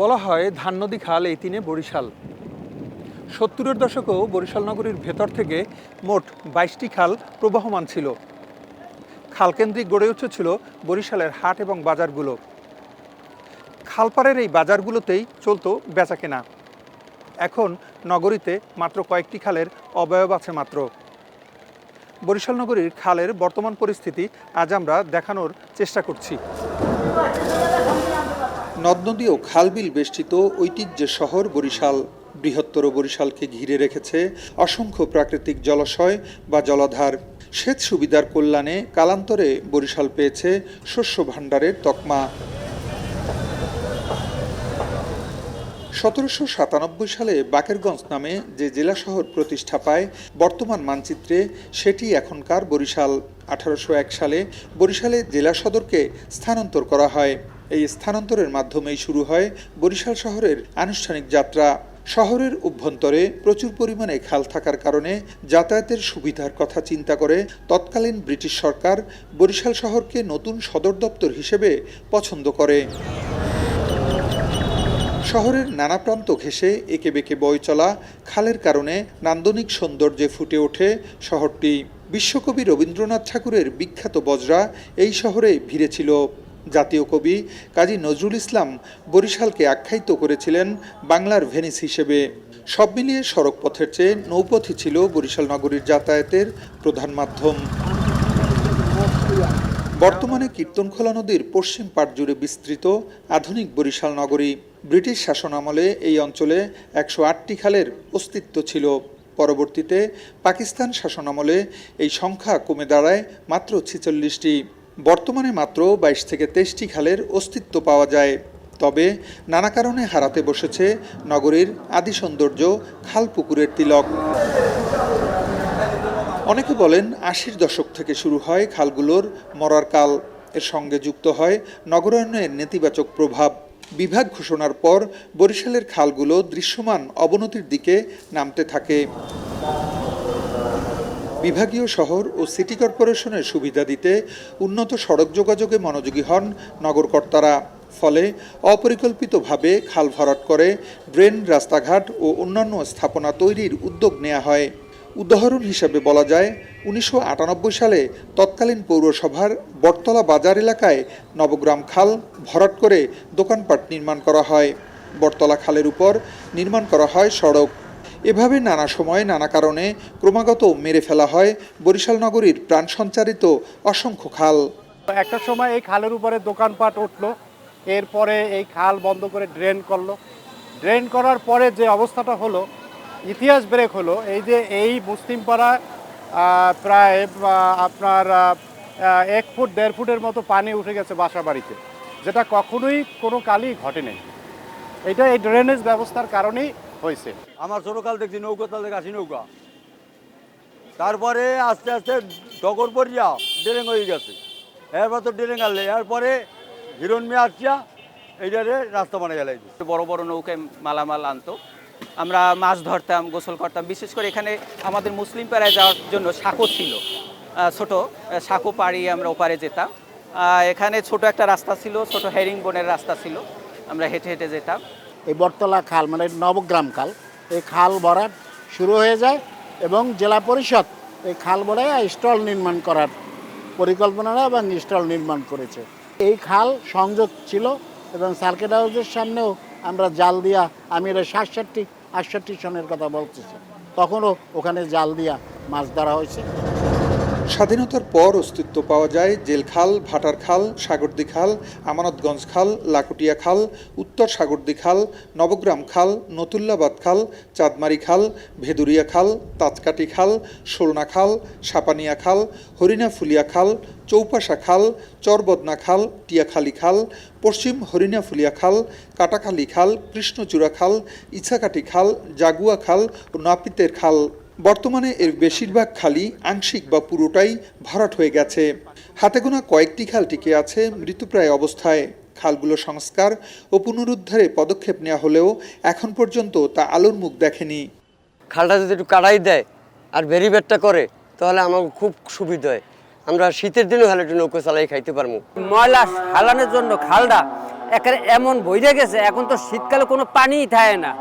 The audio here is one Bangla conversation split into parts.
বলা হয় ধান, নদী, খাল, এই তিনে বরিশাল। সত্তরের দশকেও বরিশাল নগরীর ভেতর থেকে মোট বাইশটি খাল প্রবাহমান ছিল। খালকেন্দ্রিক গড়ে উঠেছিল বরিশালের হাট এবং বাজারগুলো। খালপাড়ের এই বাজারগুলোতেই চলতো বেচাকেনা। এখন নগরীতে মাত্র কয়েকটি খালের অবয়ব আছে মাত্র। বরিশাল নগরীর খালের বর্তমান পরিস্থিতি আজ আমরা দেখানোর চেষ্টা করছি। নদ নদী ও খালবিল বেষ্টিত ঐতিহ্যের শহর বরিশাল। বৃহত্তর বরিশালকে ঘিরে রেখেছে অসংখ্য প্রাকৃতিক জলাশয় বা জলাধার। সেচ সুবিধার কল্যাণে কালান্তরে বরিশাল পেয়েছে শস্য ভাণ্ডারের তকমা। সতেরোশো সাতানব্বই সালে বাকেরগঞ্জ নামে যে জেলা শহর প্রতিষ্ঠা পায়, বর্তমান মানচিত্রে সেটি এখনকার বরিশাল। আঠারোশো এক সালে বরিশালে জেলা সদরকে স্থানান্তর করা হয়। এই স্থানান্তরের মাধ্যমেই শুরু হয় বরিশাল শহরের আনুষ্ঠানিক যাত্রা। শহরের অভ্যন্তরে প্রচুর পরিমাণে খাল থাকার কারণে যাতায়াতের সুবিধার কথা চিন্তা করে তৎকালীন ব্রিটিশ সরকার বরিশাল শহরকে নতুন সদর দপ্তর হিসেবে পছন্দ করে। শহরের নানা প্রান্ত ঘেঁষে একে বেঁকে বয়ে চলা খালের কারণে নান্দনিক সৌন্দর্যে ফুটে ওঠে শহরটি। বিশ্বকবি রবীন্দ্রনাথ ঠাকুরের বিখ্যাত বজরা এই শহরে ভিড়েছিল। জাতীয় কবি কাজী নজরুল ইসলাম বরিশালকে আখ্যায়িত করেছিলেন বাংলার ভেনিস হিসেবে। সব মিলিয়ে সড়ক পথের চেয়ে নৌপথই ছিল বরিশাল নগরীর যাতায়াতের প্রধান মাধ্যম। বর্তমানে কীর্তনখোলা নদীর পশ্চিম পাট জুড়ে বিস্তৃত আধুনিক বরিশাল নগরী। ব্রিটিশ শাসনামলে এই অঞ্চলে একশো আটটি খালের অস্তিত্ব ছিল। পরবর্তীতে পাকিস্তান শাসনামলে এই সংখ্যা কমে দাঁড়ায় মাত্র ছিচল্লিশটি। বর্তমানে মাত্র বাইশ থেকে তেইশটি খালের অস্তিত্ব পাওয়া যায়। তবে নানা কারণে হারাতে বসেছে নগরীর আদি সৌন্দর্য খাল পুকুরের তিলক। অনেকে বলেন আশির দশক থেকে শুরু হয় খালগুলোর মরার কাল। এর সঙ্গে যুক্ত হয় নগরায়নের নেতিবাচক প্রভাব। বিভাগ ঘোষণার পর বরিশালের খালগুলো দৃশ্যমান অবনতির দিকে নামতে থাকে। বিভাগীয় শহর ও সিটি কর্পোরেশনের সুবিধা দিতে উন্নত সড়ক যোগাযোগে মনোযোগী হন নগরকর্তারা। ফলে অপরিকল্পিতভাবে খাল ভরাট করে ড্রেন, রাস্তাঘাট ও অন্যান্য স্থাপনা তৈরির উদ্যোগ নেওয়া হয়। উদাহরণ হিসেবে বলা যায়, উনিশশো আটানব্বই সালে তৎকালীন পৌরসভার বটতলা বাজার এলাকায় নবগ্রাম খাল ভরাট করে দোকানপাট নির্মাণ করা হয়। বটতলা খালের উপর নির্মাণ করা হয় সড়ক এভাবে নানা সময়ে নানা কারণে ক্রমাগত মেরে ফেলা হয় বরিশাল নগরীর প্রাণ সঞ্চারিত অসংখ্য খাল। একটা সময় এই খালের উপরে দোকানপাট উঠল, এরপরে এই খাল বন্ধ করে ড্রেন করল। ড্রেন করার পরে যে অবস্থাটা হলো, ইতিহাস ব্রেক হলো, এই যে এই মুসলিমপাড়া প্রায় আপনার এক ফুট, দেড় ফুটের মতো পানি উঠে গেছে বাসা বাড়িতে, যেটা কখনোই কোনো কালই ঘটেনি। এটা এই ড্রেনেজ ব্যবস্থার কারণেই হয়েছে। আমার ছোটকাল দেখছি নৌকা তাল দেখে আসি নৌকা। তারপরে আস্তে আস্তে ডগর পরিয়া ডেরেং হয়ে গেছে। এরপর তো ডেরেং আনলে এরপরে হিরণ মেয়ে আসছিয়া এইটারে রাস্তা বানিয়ে গেলাই বড় বড় নৌকায় মালামাল আনতো। আমরা মাছ ধরতাম গোসল করতাম। বিশেষ করে এখানে আমাদের মুসলিম পাড়ায় যাওয়ার জন্য সাঁকো ছিল। ছোট সাঁকো পাড়িয়ে আমরা ওপারে যেতাম। এখানে ছোট একটা রাস্তা ছিল ছোট হেরিং বনের রাস্তা ছিল। আমরা হেঁটে হেঁটে যেতাম। এই বটতলা খাল মানে নবগ্রাম খাল, এই খাল ভরাট শুরু হয়ে যায় এবং জেলা পরিষদ এই খাল ভরায় স্টল নির্মাণ করার পরিকল্পনা এবং স্টল নির্মাণ করেছে। এই খাল সংযোগ ছিল এবং সার্কিট হাউসের সামনেও আমরা জাল দিয়া, আমি এটা সাতষট্টি, আটষট্টি সনের কথা বলতেছি। তখনও ওখানে জাল দিয়া মাছ ধরা হয়েছে। স্বাধীনতার পর অস্তিত্ব পাওয়া যায় জেলখাল ভাটার খাল, সাগরদি খাল, আমানতগঞ্জ খাল, লাকুটিয়া খাল, উত্তর সাগরদি খাল, নবগ্রাম খাল, নতুল্লাবাদ খাল, চাঁদমারি খাল, ভেদুরিয়া খাল তাঁতকাটি খাল সোলনা খাল, সাপানিয়া খাল, হরিণাফুলিয়া খাল, চৌপাশা খাল, চরবদনা খাল, টিয়াখালি খাল, পশ্চিম হরিণাফুলিয়া খাল, কাটাখালি খাল, কৃষ্ণচূড়া খাল ইছাকাটি খাল, জাগুয়া খাল ও নাপিতের খাল। বর্তমানে এর বেশিরভাগ খালি আংশিক বা পুরোটাই ভরাট হয়ে গেছে। হাতে গোনা কয়েকটি খাল টিকে আছে মৃতপ্রায় অবস্থায়। খালগুলো সংস্কার ও পুনরুদ্ধারে পদক্ষেপ নেওয়া হলেও এখন পর্যন্ত তা আলোর মুখ দেখেনি। খালটা যদি একটু কাটাই দেয় আর ব্যারিবেডটা করে তাহলে আমার খুব সুবিধা হয়। আমরা শীতের দিনেও হলে একটু নৌকো চালাই খাইতে পারব। ময়লা হালানোর জন্য খালটা একেবারে এমন বইরে গেছে এখন তো শীতকালে কোনো পানিই থাকে না।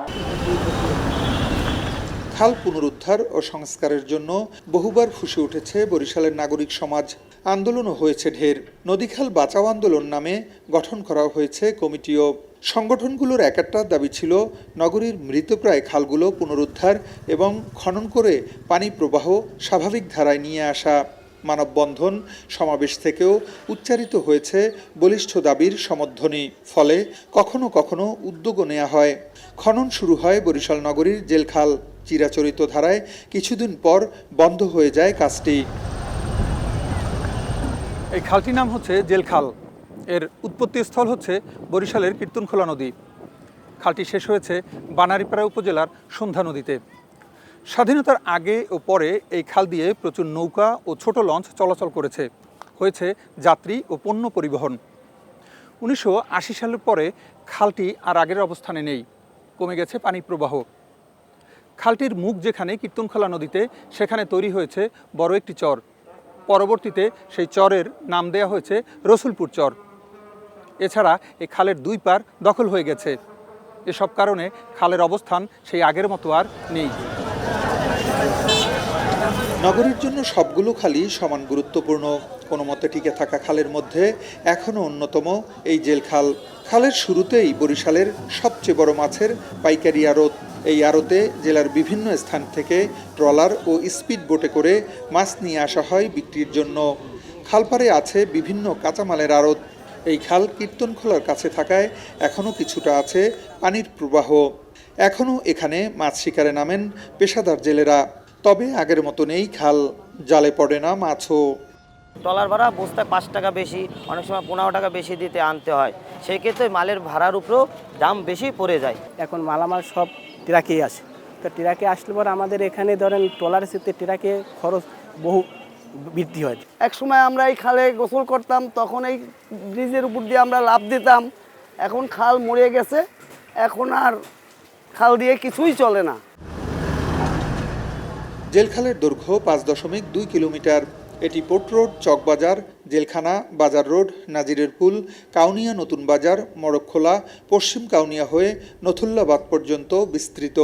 খাল পুনরুদ্ধার ও সংস্কারের জন্য বহুবার ফুসে উঠেছে বরিশালের নাগরিক সমাজ। আন্দোলনও হয়েছে ঢের। নদীখাল বাঁচাও আন্দোলন নামে গঠন করা হয়েছে কমিটিও। সংগঠনগুলোর এক একটা দাবি ছিল, নগরীর মৃতপ্রায় খালগুলো পুনরুদ্ধার এবং খনন করে পানি প্রবাহ স্বাভাবিক ধারায় নিয়ে আসা। মানববন্ধন সমাবেশ থেকেও উচ্চারিত হয়েছে বলিষ্ঠ দাবির সমধ্বনি ফলে কখনো কখনো উদ্যোগও নেওয়া হয়। খনন শুরু হয় বরিশাল নগরীর জেলখাল চিরাচরিত ধারায়। কিছুদিন পর বন্ধ হয়ে যায় কাজটি। এই খালটির নাম হচ্ছে জেলখাল। এর উৎপত্তি স্থল হচ্ছে বরিশালের কীর্তনখোলা নদী। খালটি শেষ হয়েছে বানারীপাড়া উপজেলার সন্ধ্যা নদীতে। স্বাধীনতার আগে ও পরে এই খাল দিয়ে প্রচুর নৌকা ও ছোট লঞ্চ চলাচল করেছে। হয়েছে যাত্রী ও পণ্য পরিবহন। উনিশশো আশি সালের পরে খালটি আর আগের অবস্থানে নেই। কমে গেছে পানি প্রবাহ খালটির মুখ যেখানে কীর্তনখোলা নদীতে, সেখানে তৈরি হয়েছে বড় একটি চর। পরবর্তীতে সেই চরের নাম দেয়া হয়েছে রসুলপুর চর। এছাড়া এই খালের দুই পার দখল হয়ে গেছে। এসব কারণে খালের অবস্থান সেই আগের মতো আর নেই। নগরীর জন্য সবগুলো খালই সমান গুরুত্বপূর্ণ। কোনো মতে টিকে থাকা খালের মধ্যে এখনও অন্যতম এই জেল খাল। খালের শুরুতেই বরিশালের সবচেয়ে বড় মাছের পাইকারি আড়ত। এই আড়তে জেলার বিভিন্ন স্থান থেকে ট্রলার ও স্পিড বোটে করে মাছ নিয়ে আসা হয় বিক্রির জন্য। খালপাড়ে আছে বিভিন্ন কাঁচামালের আড়ত। এই খাল কীর্তনখোলার কাছে থাকায় এখনও কিছুটা আছে পানির প্রবাহ। এখনও এখানে মাছ শিকারে নামেন পেশাদার জেলেরা। তবে আগের মতো নেই খাল জালে পড়ে না মাছও। ট্রলার ভাড়া বস্তায় পাঁচ টাকা বেশি অনেক সময় পনেরো টাকা বেশি দিতে আনতে হয়। সেই ক্ষেত্রে মালের ভাড়ার উপরেও দাম বেশি পড়ে যায়। এখন মালামাল সব ট্রাকেই আসে। তো ট্রাকে আসলে পর আমাদের এখানে ধরেন ট্রলার সিতে ট্রাকে খরচ বহু বৃদ্ধি হয়। এক সময় আমরা এই খালে গোসল করতাম তখন এই ব্রিজের উপর দিয়ে আমরা লাভ দিতাম। এখন খাল মরে গেছে এখন আর খাল দিয়ে কিছুই চলে না। জেলখালের দৈর্ঘ্য পাঁচ দশমিক দুই কিলোমিটার। এটি পোর্ট রোড, চকবাজার, জেলখানা, বাজার রোড, নাজিরের পুল, কাউনিয়া নতুন বাজার মরকখোলা পশ্চিম কাউনিয়া হয়ে নথুল্লাবাদ পর্যন্ত বিস্তৃত।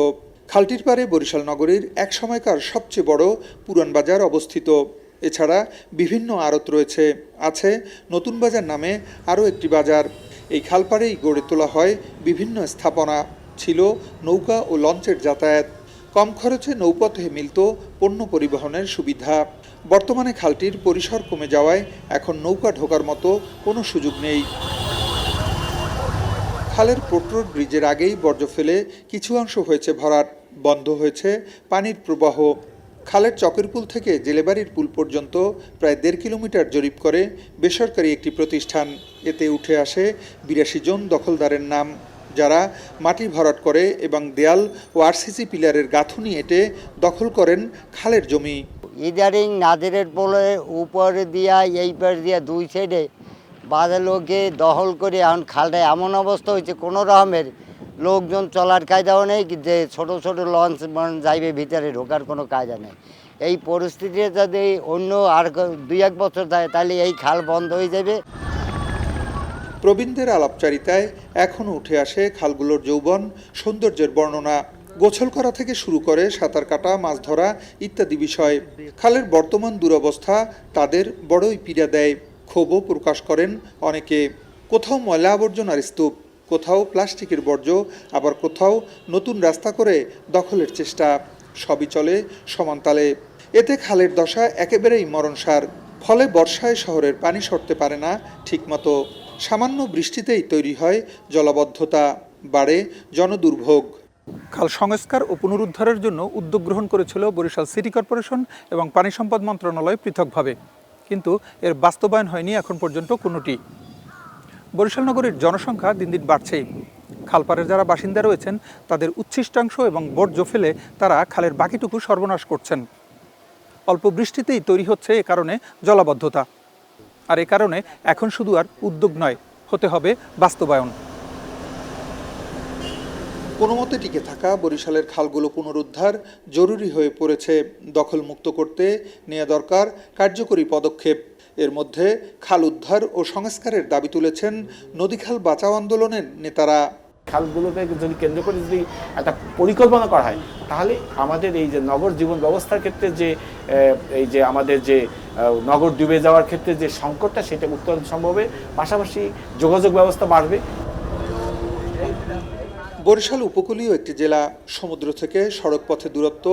খালটির পারে বরিশাল নগরীর এক সময়কার সবচেয়ে বড় পুরান বাজার অবস্থিত। এছাড়া বিভিন্ন আড়ত রয়েছে। আছে নতুন বাজার নামে আরও একটি বাজার। এই খালপাড়েই গড়ে তোলা হয় বিভিন্ন স্থাপনা। ছিল নৌকা ও লঞ্চের যাতায়াত। কম খরচে নৌপথে মিলত পণ্য পরিবহনের সুবিধা। বর্তমানে খালটির পরিসর কমে যাওয়ায় এখন নৌকা ঢোকার মতো কোনো সুযোগ নেই। খালের পোট্রোড ব্রিজের আগেই বর্জ্য ফেলে কিছু অংশ হয়েছে ভরাট, বন্ধ হয়েছে পানির প্রবাহ। খালের চকের পুল থেকে জেলেবাড়ির পুল পর্যন্ত প্রায় দেড় কিলোমিটার জরিপ করে বেসরকারি একটি প্রতিষ্ঠান। এতে উঠে আসে বিরাশি জন দখলদারের নাম। যারা মাটি ভরাট করে এবং দেয়াল ও আরসিসি পিলারের গাঁথুনি এঁটে দখল করেন খালের জমি। ইদারিং নাদের পোলে উপরে দিয়া, এই পার দিয়া দুই সাইডে বাজার লোকে দখল করে এখন খালটা এমন অবস্থা হয়েছে, কোনো রকমের লোকজন চলার কায়দাও নেই যে ছোট ছোট লঞ্চ যাইবে, ভিতরে ঢোকার কোনো কায়দা নেই। এই পরিস্থিতিতে যদি অন্য আর দুই এক বছর যায় তাহলে এই খাল বন্ধ হয়ে যাবে। প্রবীণদের আলাপচারিতায় এখনও উঠে আসে খালগুলোর যৌবন, সৌন্দর্যের বর্ণনা। গোছল করা থেকে শুরু করে সাঁতার কাটা, মাছ ধরা ইত্যাদি বিষয়। খালের বর্তমান দুরবস্থা তাদের বড়ই পীড়া দেয়। ক্ষোভও প্রকাশ করেন অনেকে। কোথাও ময়লা আবর্জনার স্তূপ, কোথাও প্লাস্টিকের বর্জ্য, আবার কোথাও নতুন রাস্তা করে দখলের চেষ্টা। সবই চলে সমানতালে। এতে খালের দশা একেবারেই মরণসার। ফলে বর্ষায় শহরের পানি সরতে পারে না ঠিকমতো। সামান্য বৃষ্টিতেই তৈরি হয় জলাবদ্ধতা, বাড়ে জনদুর্ভোগ। খাল সংস্কার ও পুনরুদ্ধারের জন্য উদ্যোগ গ্রহণ করেছিল বরিশাল সিটি কর্পোরেশন এবং পানি সম্পদ মন্ত্রণালয় পৃথকভাবে। কিন্তু এর বাস্তবায়ন হয়নি এখন পর্যন্ত কোনোটি। বরিশাল নগরীর জনসংখ্যা দিন দিন বাড়ছেই। খালপাড়ের যারা বাসিন্দা রয়েছেন, তাদের উচ্ছিষ্টাংশ এবং বর্জ্য ফেলে তারা খালের বাকিটুকু সর্বনাশ করছেন। অল্প বৃষ্টিতেই তৈরি হচ্ছে এ কারণে জলাবদ্ধতা। আর এ কারণে এখন শুধু আর উদ্যোগ নয়, হতে হবে বাস্তবায়ন। কোনো মতে টিকে থাকা, বরিশালের খালগুলো পুনরুদ্ধার, জরুরি হয়ে পড়েছে দখলমুক্ত করতে নেওয়া দরকার কার্যকরী পদক্ষেপ। এর মধ্যে খাল উদ্ধার ও সংস্কারের দাবি তুলেছেন নদীখাল বাঁচাও আন্দোলনের নেতারা। খালগুলোকে যদি কেন্দ্র করে যদি একটা পরিকল্পনা করা হয়, তাহলে আমাদের এই যে নগর জীবন ব্যবস্থার ক্ষেত্রে যে এই যে আমাদের যে নগর ডুবে যাওয়ার ক্ষেত্রে যে সংকটটা, সেটা উত্তরণ সম্ভব হবে। পাশাপাশি যোগাযোগ ব্যবস্থা বাড়বে। বরিশাল উপকূলীয় একটি জেলা, সমুদ্র থেকে সড়ক পথে দূরত্ব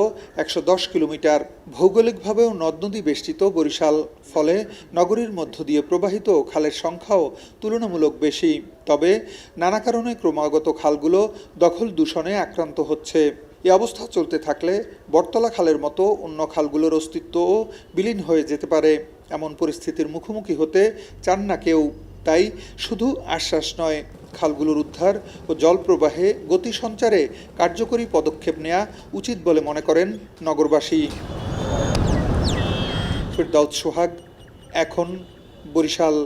একশো দশ কিলোমিটার। ভৌগোলিকভাবেও নদ নদী বেষ্টিত বরিশাল, ফলে নগরীর মধ্য দিয়ে প্রবাহিত খালের সংখ্যাও তুলনামূলক বেশি। তবে নানা কারণে ক্রমাগত খালগুলো দখল দূষণে আক্রান্ত হচ্ছে। এ অবস্থা চলতে থাকলে বটতলা খালের মতো অন্য খালগুলোর অস্তিত্বও বিলীন হয়ে যেতে পারে। এমন পরিস্থিতির মুখোমুখি হতে চান না কেউ। তাই শুধু আশ্বাস নয়, খালগুলোর উদ্ধার ও জল প্রবাহে গতি সঞ্চারে কার্যকরী পদক্ষেপ নেওয়া উচিত বলে মনে করেন নগরবাসী। ফিরদাউদ সোহাগ, এখন বরিশাল।